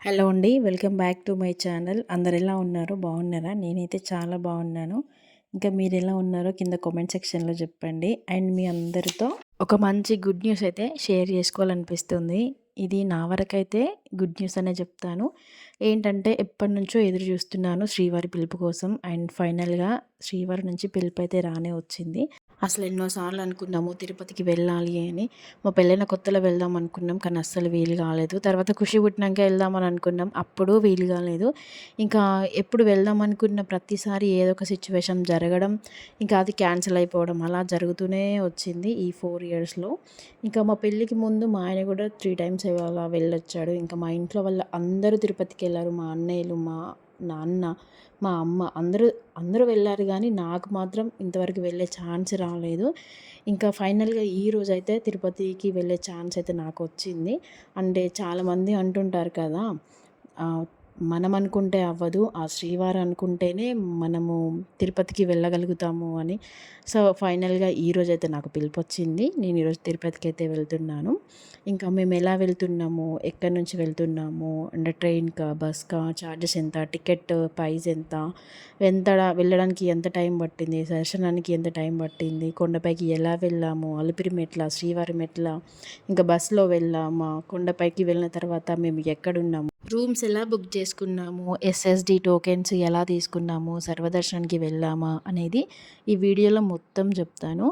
Hello అండి welcome back to my channel. అందరు ఎలా ఉన్నారు? బాగున్నారా? నేనైతే చాలా బాగున్నాను. ఇంకా మీరు ఎలా ఉన్నారో కింద కామెంట్ సెక్షన్లో చెప్పండి. అండ్ మీ అందరితో ఒక మంచి గుడ్ న్యూస్ అయితే షేర్ చేసుకోవాలనిపిస్తుంది. ఇది నా వరకైతే గుడ్ న్యూస్ అనే చెప్తాను. ఏంటంటే ఎప్పటి నుంచో ఎదురు చూస్తున్నాను శ్రీవారి పిలుపు కోసం. అండ్ ఫైనల్గా శ్రీవారి నుంచి పిలుపు అయితే రానే వచ్చింది. అసలు ఎన్నోసార్లు అనుకున్నాము తిరుపతికి వెళ్ళాలి అని. మా పెళ్ళైన కొత్తలో వెళ్దాం అనుకున్నాం కానీ అస్సలు వీలు కాలేదు. తర్వాత ఖుషి పుట్టినాక వెళ్దామని అనుకున్నాం. అప్పుడు వీలు కాలేదు. ఇంకా ఎప్పుడు వెళ్దాం అనుకున్న ప్రతిసారి ఏదో ఒక సిచ్యువేషన్ జరగడం ఇంకా అది క్యాన్సిల్ అయిపోవడం అలా జరుగుతూనే వచ్చింది ఈ ఫోర్ ఇయర్స్లో. ఇంకా మా పెళ్ళికి ముందు మా ఆయన కూడా త్రీ టైమ్స్ అలా వెళ్ళొచ్చాడు. ఇంకా మా ఇంట్లో వాళ్ళ అందరూ తిరుపతికి వెళ్ళారు. మా అన్నయ్యలు మా నాన్న మా అమ్మ అందరూ అందరూ వెళ్ళారు కానీ నాకు మాత్రం ఇంతవరకు వెళ్ళే ఛాన్స్ రాలేదు. ఇంకా ఫైనల్గా ఈ రోజు అయితే తిరుపతికి వెళ్ళే ఛాన్స్ అయితే నాకు వచ్చింది అంటే చాలామంది అంటుంటారు కదా మనం అనుకుంటే అవ్వదు ఆ శ్రీవారు అనుకుంటేనే మనము తిరుపతికి వెళ్ళగలుగుతాము అని. సో ఫైనల్గా ఈరోజు అయితే నాకు పిలుపు వచ్చింది నేను ఈరోజు తిరుపతికి అయితే వెళ్తున్నాను. ఇంకా మేము ఎలా వెళ్తున్నాము ఎక్కడి నుంచి వెళ్తున్నాము అంటే ట్రైన్కా బస్కా ఛార్జెస్ ఎంత టికెట్ ప్రైస్ ఎంత ఎంత వెళ్ళడానికి ఎంత టైం పట్టింది దర్శనానికి ఎంత టైం పట్టింది కొండపైకి ఎలా వెళ్ళాము అలిపిరి మెట్ల శ్రీవారి మెట్ల ఇంకా బస్సులో వెళ్ళామా కొండపైకి వెళ్ళిన తర్వాత మేము ఎక్కడున్నాము. రూమ్స్ ఎలా బుక్ చేసుకున్నాము ఎస్ఎస్డి టోకెన్స్ ఎలా తీసుకున్నాము? సర్వదర్శనానికి వెళ్ళామా? అనేది ఈ వీడియోలో మొత్తం చెప్తాను.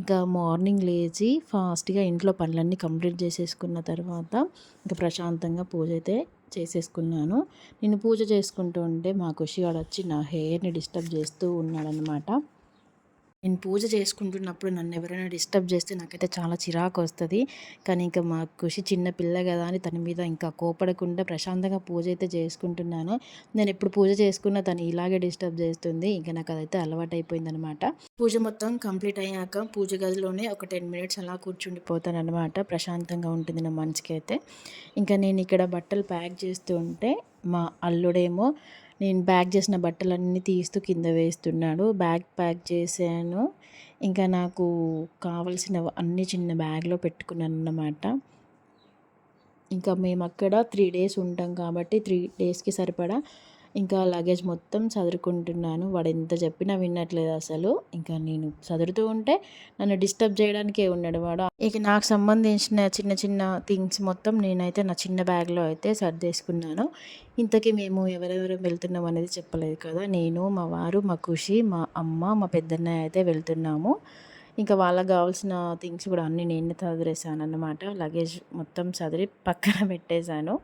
ఇంకా మార్నింగ్ లేచి ఫాస్ట్గా ఇంట్లో పనులన్నీ కంప్లీట్ చేసేసుకున్న తర్వాత ఇంకా ప్రశాంతంగా పూజ అయితే చేసేసుకున్నాను. నేను పూజ చేసుకుంటూ ఉంటే మా ఖుషిగాడు వచ్చి నా హెయిర్ని డిస్టర్బ్ చేస్తూ ఉన్నాడనమాట నేను పూజ చేసుకుంటున్నప్పుడు నన్ను ఎవరైనా డిస్టర్బ్ చేస్తే నాకైతే చాలా చిరాకు వస్తుంది కానీ ఇంకా మా ఖుషి చిన్న పిల్ల కదా అని తన మీద ఇంకా కోపడకుండా ప్రశాంతంగా పూజ అయితే చేసుకుంటున్నాను. నేను ఎప్పుడు పూజ చేసుకున్నా తను ఇలాగే డిస్టర్బ్ చేస్తుంది. ఇంకా నాకు అదైతే అలవాటు అయిపోయిందనమాట పూజ మొత్తం కంప్లీట్ అయ్యాక పూజ గదిలోనే ఒక టెన్ మినిట్స్ అలా కూర్చుండిపోతాను అనమాట ప్రశాంతంగా ఉంటుంది నా మనసుకి అయితే ఇంకా నేను ఇక్కడ బట్టలు ప్యాక్ చేస్తూ ఉంటే మా అల్లుడేమో నేను బ్యాగ్ చేసిన బట్టలన్నీ తీస్తూ కింద వేస్తున్నాడు. బ్యాగ్ ప్యాక్ చేశాను. ఇంకా నాకు కావలసిన అన్ని చిన్న బ్యాగ్లో పెట్టుకున్నాను అన్నమాట ఇంకా మేము అక్కడ త్రీ డేస్ ఉంటాం కాబట్టి త్రీ డేస్కి సరిపడా ఇంకా లగేజ్ మొత్తం చదురుకుంటున్నాను వాడు ఎంత చెప్పినా వినట్లేదు అసలు. ఇంకా నేను చదురుతూ ఉంటే నన్ను డిస్టర్బ్ చేయడానికే ఉన్నాడు వాడు. ఇక నాకు సంబంధించిన చిన్న చిన్న థింగ్స్ మొత్తం నేనైతే నా చిన్న బ్యాగ్లో అయితే సర్దేసుకున్నాను. ఇంతకీ మేము ఎవరెవరు వెళ్తున్నాం అనేది చెప్పలేదు కదా. నేను మా వారు మా ఖుషి మా అమ్మ మా పెద్దన్నయ్య అయితే వెళ్తున్నాము. ఇంకా వాళ్ళకి కావాల్సిన థింగ్స్ కూడా అన్నీ నేనే చదిరేసాను అన్నమాట లగేజ్ మొత్తం చదివి పక్కన పెట్టేశాను.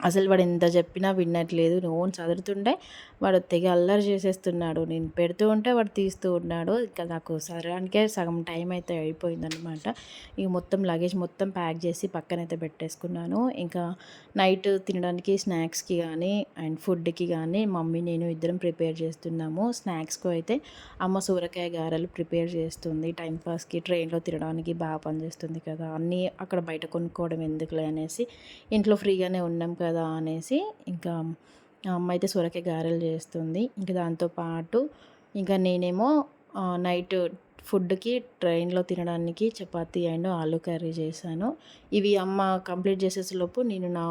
అసలు వాడు ఎంత చెప్పినా వినట్లేదు నోన్ చదువుతుండే వాడు తెగ అల్లరి చేసేస్తున్నాడు. నేను పెడుతూ ఉంటే వాడు తీస్తూ ఉన్నాడు. ఇంకా నాకు సరడానికే సగం టైం అయితే అయిపోయిందనమాట ఇక మొత్తం లగేజ్ మొత్తం ప్యాక్ చేసి పక్కనైతే పెట్టేసుకున్నాను. ఇంకా నైట్ తినడానికి స్నాక్స్కి కానీ అండ్ ఫుడ్కి కానీ మమ్మీ నేను ఇద్దరం ప్రిపేర్ చేస్తున్నాము. స్నాక్స్కు అయితే అమ్మ సూరకాయ గారెలు ప్రిపేర్ చేస్తుంది. టైంపాస్కి ట్రైన్లో తినడానికి బాగా పనిచేస్తుంది కదా. అన్నీ అక్కడ బయట కొనుక్కోవడం ఎందుకులే అనేసి ఇంట్లో ఫ్రీగానే ఉన్నాం కదా కదా అనేసి ఇంకా అమ్మ అయితే సొరకాయ గారెలు చేస్తుంది. ఇంకా దాంతోపాటు ఇంకా నేనేమో నైట్ ఫుడ్కి ట్రైన్లో తినడానికి చపాతీ అండ్ ఆలు కర్రీ చేశాను. ఇవి అమ్మ కంప్లీట్ చేసేసలోపు నేను నా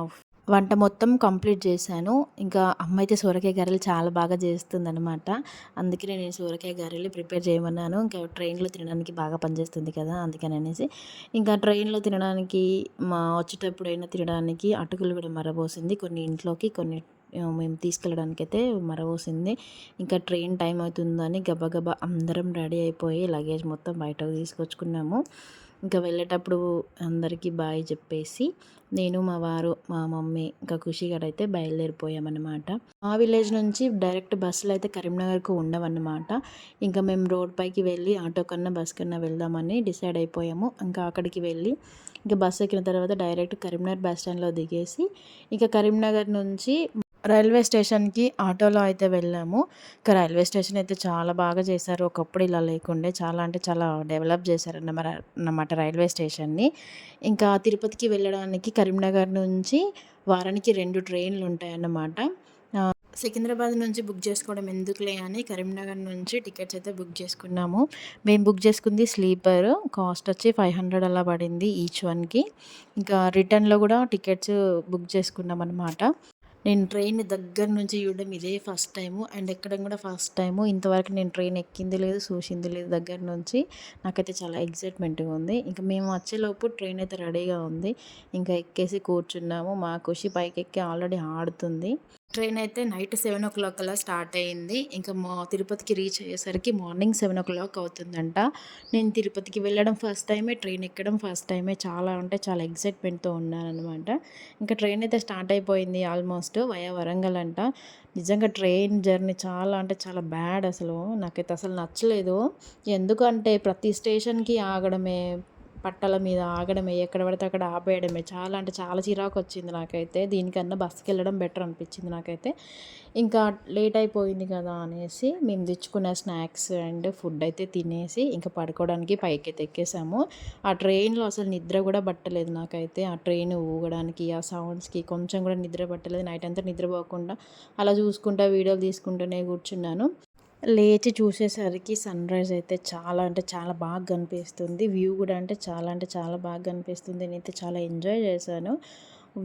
వంట మొత్తం కంప్లీట్ చేశాను. ఇంకా అమ్మ అయితే సొరకాయ గారెలు చాలా బాగా చేస్తుంది అనమాట అందుకే నేను సొరకాయ గారెలు ప్రిపేర్ చేయమన్నాను. ఇంకా ట్రైన్లో తినడానికి బాగా పనిచేస్తుంది కదా అందుకని అనేసి ఇంకా ట్రైన్లో తినడానికి మా వచ్చేటప్పుడైనా తినడానికి అటుకులు కూడా మరబోసింది. కొన్ని ఇంట్లోకి కొన్ని మేము తీసుకెళ్ళడానికి అయితే మరవోసింది. ఇంకా ట్రైన్ టైం అవుతుందని గబగబా అందరం రెడీ అయిపోయి లగేజ్ మొత్తం బయటకు తీసుకొచ్చుకున్నాము. ఇంకా వెళ్ళేటప్పుడు అందరికీ బాయ్ చెప్పేసి నేను మా వారు మా మమ్మీ ఇంకా ఖుషిగా అయితే బయలుదేరిపోయామన్నమాట. మా విలేజ్ నుంచి డైరెక్ట్ బస్సులు అయితే కరీంనగర్కు ఉండవన్నమాట. ఇంకా మేము రోడ్ పైకి వెళ్ళి ఆటో కన్నా బస్ కన్నా వెళ్దామని డిసైడ్ అయిపోయాము. ఇంకా అక్కడికి వెళ్ళి ఇంకా బస్సు ఎక్కిన తర్వాత డైరెక్ట్ కరీంనగర్ బస్ స్టాండ్లో దిగేసి ఇంకా కరీంనగర్ నుంచి రైల్వే స్టేషన్కి ఆటోలో అయితే వెళ్ళాము. ఇంకా రైల్వే స్టేషన్ అయితే చాలా బాగా చేశారు. ఒకప్పుడు ఇలా లేకుండే చాలా అంటే చాలా డెవలప్ చేశారు అన్నమాట అన్నమాట రైల్వే స్టేషన్ని. ఇంకా తిరుపతికి వెళ్ళడానికి కరీంనగర్ నుంచి వారానికి రెండు ట్రైన్లు ఉంటాయన్నమాట. సికింద్రాబాద్ నుంచి బుక్ చేసుకోవడం ఎందుకులే అని కరీంనగర్ నుంచి టికెట్స్ అయితే బుక్ చేసుకున్నాము. మేము బుక్ చేసుకుంది స్లీపర్. కాస్ట్ వచ్చి ఫైవ్ హండ్రెడ్ అలా పడింది ఈచ్ వన్కి. ఇంకా రిటర్న్లో కూడా టికెట్స్ బుక్ చేసుకున్నాం అనమాట నేను ట్రైన్ దగ్గర నుంచి చూడడం ఇదే ఫస్ట్ టైము. అండ్ ఎక్కడం కూడా ఫస్ట్ టైము. ఇంతవరకు నేను ట్రైన్ ఎక్కింది లేదు చూసింది లేదు దగ్గర నుంచి. నాకైతే చాలా ఎగ్జైట్మెంట్గా ఉంది. ఇంకా మేము వచ్చేలోపు ట్రైన్ అయితే రెడీగా ఉంది. ఇంకా ఎక్కేసి కూర్చున్నాము. మా ఖుషి పైకి ఎక్కి ఆల్రెడీ ఆడుతుంది. ట్రైన్ అయితే నైట్ సెవెన్ ఓ క్లాక్ అలా స్టార్ట్ అయ్యింది ఇంకా మా తిరుపతికి రీచ్ అయ్యేసరికి మార్నింగ్ సెవెన్ ఓ క్లాక్ అవుతుందంట. నేను తిరుపతికి వెళ్ళడం ఫస్ట్ టైమే ట్రైన్ ఎక్కడం ఫస్ట్ టైమే చాలా అంటే చాలా ఎక్సైట్మెంట్తో ఉన్నాను అనమాట ఇంకా ట్రైన్ అయితే స్టార్ట్ అయిపోయింది ఆల్మోస్ట్ వయా వరంగల్ అంట. నిజంగా ట్రైన్ జర్నీ చాలా అంటే చాలా బ్యాడ్ అసలు. నాకైతే అసలు నచ్చలేదు. ఎందుకంటే ప్రతి స్టేషన్కి ఆగడమే పట్టల మీద ఆగడమే ఎక్కడ పడితే అక్కడ ఆపేయడమే. చాలా అంటే చాలా చిరాకు వచ్చింది నాకైతే. దీనికన్నా బస్కి వెళ్ళడం బెటర్ అనిపించింది నాకైతే. ఇంకా లేట్ అయిపోయింది కదా అనేసి మేము తెచ్చుకున్న స్నాక్స్ అండ్ ఫుడ్ అయితే తినేసి ఇంకా పడుకోవడానికి పైకి ఎక్కేసాము. ఆ ట్రైన్లో అసలు నిద్ర కూడా పట్టలేదు నాకైతే. ఆ ట్రైన్ ఊగడానికి ఆ సౌండ్స్కి కొంచెం కూడా నిద్ర పట్టలేదు. నైట్ అంతా నిద్రపోకుండా అలా చూసుకుంటా వీడియోలు తీసుకుంటూనే కూర్చున్నాను. లేచి చూసేసరికి సన్ రైజ్ అయితే చాలా అంటే చాలా బాగా కనిపిస్తుంది. వ్యూ కూడా అంటే చాలా అంటే చాలా బాగా కనిపిస్తుంది. నేనైతే చాలా ఎంజాయ్ చేశాను.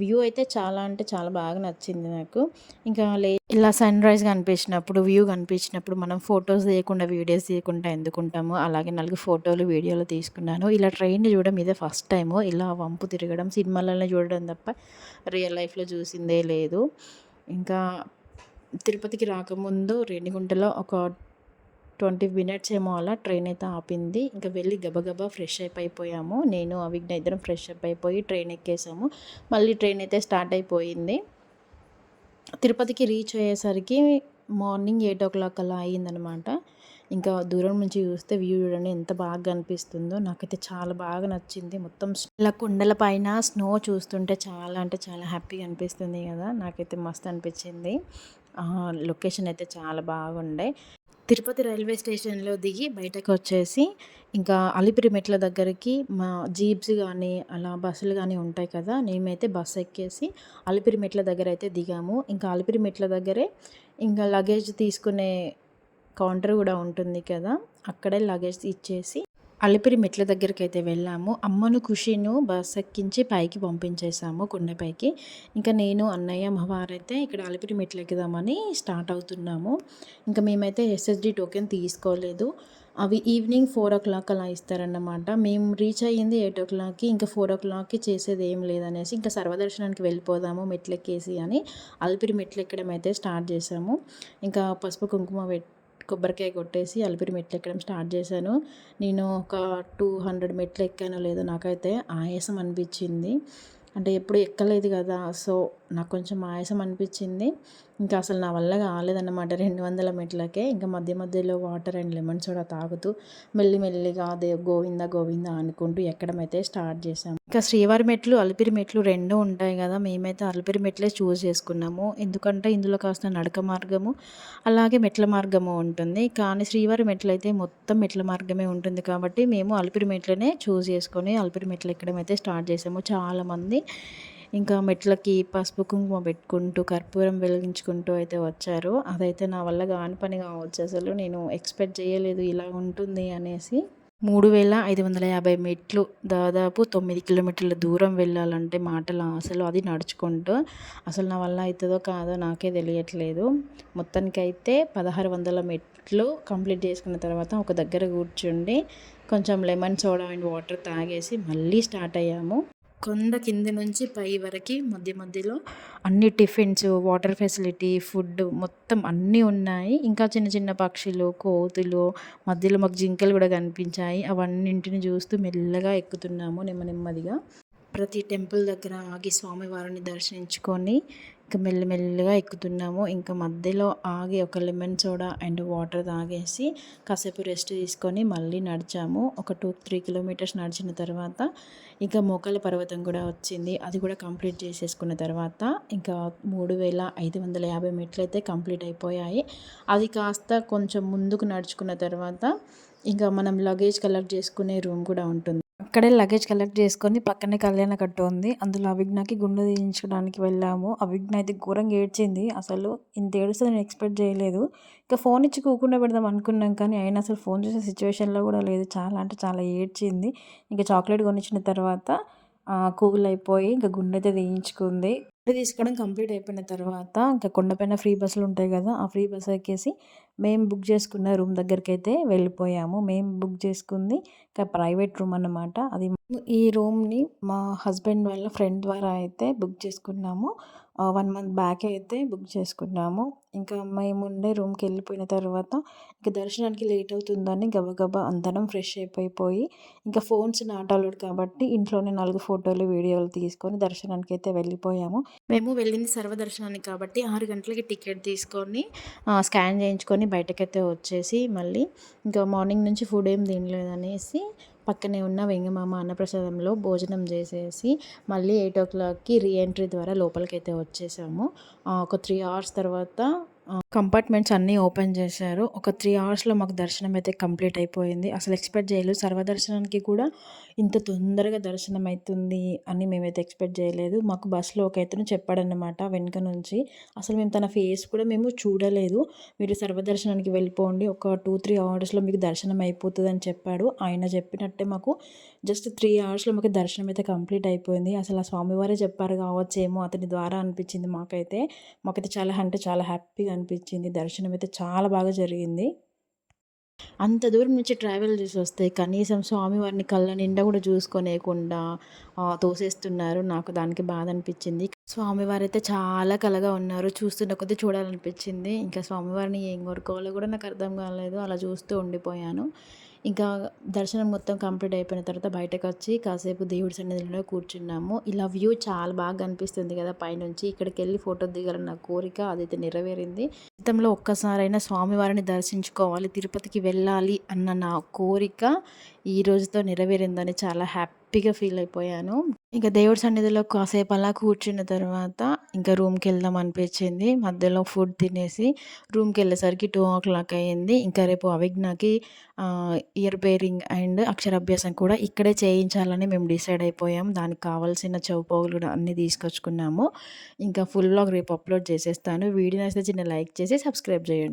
వ్యూ అయితే చాలా అంటే చాలా బాగా నచ్చింది నాకు. ఇంకా లే ఇలా సన్ రైజ్ కనిపించినప్పుడు వ్యూ కనిపించినప్పుడు మనం ఫొటోస్ తీయకుండా వీడియోస్ తీయకుండా ఎందుకుంటాము అలాగే నాలుగు ఫోటోలు వీడియోలు తీసుకున్నాను. ఇలా ట్రైన్ చూడడం ఇదే ఫస్ట్ టైము. ఇలా వంపు తిరగడం సినిమాలలో చూడడం తప్ప రియల్ లైఫ్లో చూసిందే లేదు. ఇంకా తిరుపతికి రాకముందు రేణిగుంటలో ఒక ట్వంటీ మినిట్స్ ఏమో అలా ట్రైన్ అయితే ఆపింది. ఇంకా వెళ్ళి గబగబా ఫ్రెష్ అప్ అయిపోయాము. నేను అవిఘ్న ఇద్దరం ఫ్రెష్ అప్ అయిపోయి ట్రైన్ ఎక్కేసాము. మళ్ళీ ట్రైన్ అయితే స్టార్ట్ అయిపోయింది. తిరుపతికి రీచ్ అయ్యేసరికి మార్నింగ్ ఎయిట్ ఓ క్లాక్ అలా అయ్యిందనమాట. ఇంకా దూరం నుంచి చూస్తే వ్యూ చూడండి ఎంత బాగా కనిపిస్తుందో నాకైతే చాలా బాగా నచ్చింది. మొత్తం ఇలా కొండల పైన స్నో చూస్తుంటే చాలా అంటే చాలా హ్యాపీగా అనిపిస్తుంది కదా. నాకైతే మస్తు అనిపించింది. లొకేషన్ అయితే చాలా బాగుండే. తిరుపతి రైల్వే స్టేషన్లో దిగి బయటకు వచ్చేసి ఇంకా అలిపిరి మెట్ల దగ్గరికి మా జీప్స్ కానీ అలా బస్సులు కానీ ఉంటాయి కదా మేమైతే బస్సు ఎక్కేసి అలిపిరి మెట్ల దగ్గర అయితే దిగాము. ఇంకా అలిపిరి మెట్ల దగ్గరే ఇంకా లగేజ్ తీసుకునే కౌంటర్ కూడా ఉంటుంది కదా అక్కడే లగేజ్ ఇచ్చేసి అలిపిరి మెట్ల దగ్గరికి అయితే వెళ్ళాము. అమ్మను ఖుషిను బస్ ఎక్కించి పైకి పంపించేసాము కొండపైకి. ఇంకా నేను అన్నయ్య అమ్మవారైతే ఇక్కడ అలిపిరి మెట్లు ఎక్కుదామని స్టార్ట్ అవుతున్నాము. ఇంకా మేమైతే ఎస్ఎస్డి టోకెన్ తీసుకోలేదు. అవి ఈవినింగ్ ఫోర్ ఓ క్లాక్ అలా ఇస్తారన్నమాట. మేము రీచ్ అయ్యింది ఎయిట్ ఓ క్లాక్కి ఇంకా ఫోర్ ఓ క్లాక్కి చేసేది ఏం లేదనేసి ఇంకా సర్వదర్శనానికి వెళ్ళిపోదాము మెట్లెక్కేసి అని అలిపిరి మెట్లు ఎక్కడం అయితే స్టార్ట్ చేసాము. ఇంకా పసుపు కుంకుమ పెట్టి కొబ్బరికాయ కొట్టేసి అలిపిరి మెట్లు ఎక్కడం స్టార్ట్ చేశాను. నేను ఒక టూ హండ్రెడ్ మెట్లు ఎక్కానో లేదో నాకైతే ఆయాసం అనిపించింది. అంటే ఎప్పుడు ఎక్కలేదు కదా సో నాకు కొంచెం ఆయాసం అనిపించింది. ఇంకా అసలు నా వల్ల కాలేదన్నమాట. రెండు వందల మెట్లకే ఇంకా మధ్య మధ్యలో వాటర్ అండ్ లెమన్ సోడా తాగుతూ మెల్లి మెల్లిగా అదే గోవింద గోవింద అనుకుంటూ ఎక్కడమైతే స్టార్ట్ చేసాము ఇంకా శ్రీవారి మెట్లు అలిపిరి మెట్లు రెండు ఉంటాయి కదా. మేమైతే అలిపిరి మెట్లే చూస్ చేసుకున్నాము. ఎందుకంటే ఇందులో కాస్త నడక మార్గము అలాగే మెట్ల మార్గము ఉంటుంది. కానీ శ్రీవారి మెట్లు అయితే మొత్తం మెట్ల మార్గమే ఉంటుంది కాబట్టి మేము అలిపిరి మెట్లనే చూస్ చేసుకొని అలిపిరి మెట్లు ఎక్కడమైతే స్టార్ట్ చేసాము చాలామంది ఇంకా మెట్లకి పసుపు కుంకుమ పెట్టుకుంటూ కర్పూరం వెలిగించుకుంటూ అయితే వచ్చారు. అదైతే నా వల్ల కాని పని కావచ్చు. అసలు నేను ఎక్స్పెక్ట్ చేయలేదు ఇలా ఉంటుంది అనేసి. మూడు వేల ఐదు వందల యాభై మెట్లు దాదాపు తొమ్మిది కిలోమీటర్ల దూరం వెళ్ళాలంటే మాటలు అసలు అది నడుచుకుంటూ. అసలు నా వల్ల అవుతుందో కాదో నాకే తెలియట్లేదు. మొత్తానికైతే పదహారు వందల మెట్లు కంప్లీట్ చేసుకున్న తర్వాత ఒక దగ్గర కూర్చుండి కొంచెం లెమన్ సోడా అండ్ వాటర్ తాగేసి మళ్ళీ స్టార్ట్ అయ్యాము. కొండ కింద నుంచి పై వరకు మధ్య మధ్యలో అన్ని టిఫిన్స్ వాటర్ ఫెసిలిటీ ఫుడ్ మొత్తం అన్నీ ఉన్నాయి. ఇంకా చిన్న చిన్న పక్షులు కోతులు మధ్యలో మాకు జింకలు కూడా కనిపించాయి. అవన్నింటిని చూస్తూ మెల్లగా ఎక్కుతున్నాము నెమ్మ నెమ్మదిగా. ప్రతి టెంపుల్ దగ్గర ఆగి స్వామివారిని దర్శించుకొని ఇంకా మెల్లమెల్లగా ఎక్కుతున్నాము. ఇంకా మధ్యలో ఆగి ఒక లెమన్ సోడా అండ్ వాటర్ తాగేసి కాసేపు రెస్ట్ తీసుకొని మళ్ళీ నడిచాము. ఒక టూ త్రీ కిలోమీటర్స్ నడిచిన తర్వాత ఇంకా మోకాల పర్వతం కూడా వచ్చింది. అది కూడా కంప్లీట్ చేసేసుకున్న తర్వాత ఇంకా మూడు వేల ఐదు వందల యాభై మెట్లు అయితే కంప్లీట్ అయిపోయాయి. అది కాస్త కొంచెం ముందుకు నడుచుకున్న తర్వాత ఇంకా మనం లగేజ్ కలెక్ట్ చేసుకునే రూమ్ కూడా ఉంటుంది. అక్కడే లగేజ్ కలెక్ట్ చేసుకొని పక్కనే కళ్యాణ కట్ట ఉంది. అందులో అవిజ్ఞకి గుండె తీయించడానికి వెళ్ళాము. అవిజ్ఞ అయితే ఘోరంగా ఏడ్చింది. అసలు ఇంత ఏడుస్తే నేను ఎక్స్పెక్ట్ చేయలేదు. ఇంకా ఫోన్ ఇచ్చి కూకుండా పెడదాం అనుకున్నాం కానీ అయినా అసలు ఫోన్ చేసే సిచ్యువేషన్లో కూడా లేదు. చాలా అంటే చాలా ఏడ్చింది. ఇంకా చాక్లెట్ కొనిచ్చిన తర్వాత కూల్ అయిపోయి ఇంకా గుండె అయితే తీయించుకుంది. గుండె తీసుకోవడం కంప్లీట్ అయిపోయిన తర్వాత ఇంకా కొండపైన ఫ్రీ బస్సులు ఉంటాయి కదా ఆ ఫ్రీ బస్ ఎక్కేసి మేము బుక్ చేసుకున్న రూమ్ దగ్గరికి అయితే వెళ్ళిపోయాము. మేము బుక్ చేసుకుంది ఇంకా ప్రైవేట్ రూమ్ అన్నమాట. అది ఈ రూమ్ని మా హస్బెండ్ వాళ్ళ ఫ్రెండ్ ద్వారా అయితే బుక్ చేసుకున్నాము. వన్ మంత్ బ్యాక్ అయితే బుక్ చేసుకున్నాము. ఇంకా మేము ఉండే రూమ్కి వెళ్ళిపోయిన తర్వాత ఇంకా దర్శనానికి లేట్ అవుతుందని గబగబా అందరం ఫ్రెష్ అయిపోయిపోయి ఇంకా ఫోన్స్ నాట్ అలౌడ్ కాబట్టి ఇంట్లోనే నాలుగు ఫోటోలు వీడియోలు తీసుకొని దర్శనానికి అయితే వెళ్ళిపోయాము. మేము వెళ్ళింది సర్వదర్శనానికి కాబట్టి ఆరు గంటలకి టికెట్ తీసుకొని స్కాన్ చేయించుకొని బయటకైతే వచ్చేసి మళ్ళీ ఇంకా మార్నింగ్ నుంచి ఫుడ్ ఏం తినలేదనేసి పక్కనే ఉన్న వెంగమామ అన్నప్రసాదంలో భోజనం చేసేసి మళ్ళీ ఎయిట్ ఓ క్లాక్కి రీఎంట్రీ ద్వారా లోపలికైతే వచ్చేసాము. ఒక త్రీ అవర్స్ తర్వాత కంపార్ట్మెంట్స్ అన్నీ ఓపెన్ చేశారు. ఒక త్రీ అవర్స్లో మాకు దర్శనం అయితే కంప్లీట్ అయిపోయింది. అసలు ఎక్స్పెక్ట్ చేయలేదు. సర్వదర్శనానికి కూడా ఇంత తొందరగా దర్శనం అవుతుంది అని మేమైతే ఎక్స్పెక్ట్ చేయలేదు. మాకు బస్సులో ఒక ఎత్తున చెప్పాడనమాట వెనుక నుంచి. అసలు మేము తన ఫేస్ కూడా మేము చూడలేదు. మీరు సర్వదర్శనానికి వెళ్ళిపోండి. ఒక టూ త్రీ అవర్స్లో మీకు దర్శనం అయిపోతుంది అని చెప్పాడు. ఆయన చెప్పినట్టే మాకు జస్ట్ త్రీ అవర్స్లో మాకు దర్శనం అయితే కంప్లీట్ అయిపోయింది. అసలు ఆ స్వామివారే చెప్పారు కావచ్చేమో అతని ద్వారా అనిపించింది మాకైతే. మాకైతే చాలా అంటే చాలా హ్యాపీగా అనిపించింది దర్శనం అయితే చాలా బాగా జరిగింది. అంత దూరం నుంచి ట్రావెల్ చేసి వస్తే కనీసం స్వామివారిని కళ్ళ నిండా కూడా చూసుకోలేకుండా తోసేస్తున్నారు. నాకు దానికి బాధ అనిపించింది. స్వామివారు అయితే చాలా కలగా ఉన్నారు. చూస్తున్న కొద్దీ చూడాలనిపించింది. ఇంకా స్వామివారిని ఏం కోరుకోవాలో కూడా నాకు అర్థం కాలేదు. అలా చూస్తూ ఉండిపోయాను. ఇంకా దర్శనం మొత్తం కంప్లీట్ అయిపోయిన తర్వాత బయటకు వచ్చి కాసేపు దేవుడి సన్నిధిలో కూర్చున్నాము. ఇలా వ్యూ చాలా బాగా అనిపిస్తుంది కదా పైనుంచి. ఇక్కడికి వెళ్ళి ఫోటో దిగాలన్న కోరిక అదైతే నెరవేరింది. జీవితంలో ఒక్కసారైనా స్వామివారిని దర్శించుకోవాలి తిరుపతికి వెళ్ళాలి అన్న నా కోరిక ఈ రోజుతో నెరవేరిందని చాలా హ్యాపీ హ్యాపీగా ఫీల్ అయిపోయాను. ఇంకా దేవుడి సన్నిధిలో కాసేపు అలా కూర్చున్న తర్వాత ఇంకా రూమ్కి వెళ్దాం అనిపించింది. మధ్యలో ఫుడ్ తినేసి రూమ్కి వెళ్ళేసరికి టూ ఓ క్లాక్ అయ్యింది. ఇంకా రేపు అవిజ్ఞకి ఇయర్ బేరింగ్ అండ్ అక్షరాభ్యాసం కూడా ఇక్కడే చేయించాలని మేము డిసైడ్ అయిపోయాం. దానికి కావాల్సిన చౌపోగులు కూడా అన్నీ తీసుకొచ్చుకున్నాము. ఇంకా ఫుల్ బ్లాగ్ రేపు అప్లోడ్ చేసేస్తాను. వీడియో నచ్చితే చిన్న లైక్ చేసి సబ్స్క్రైబ్ చేయండి.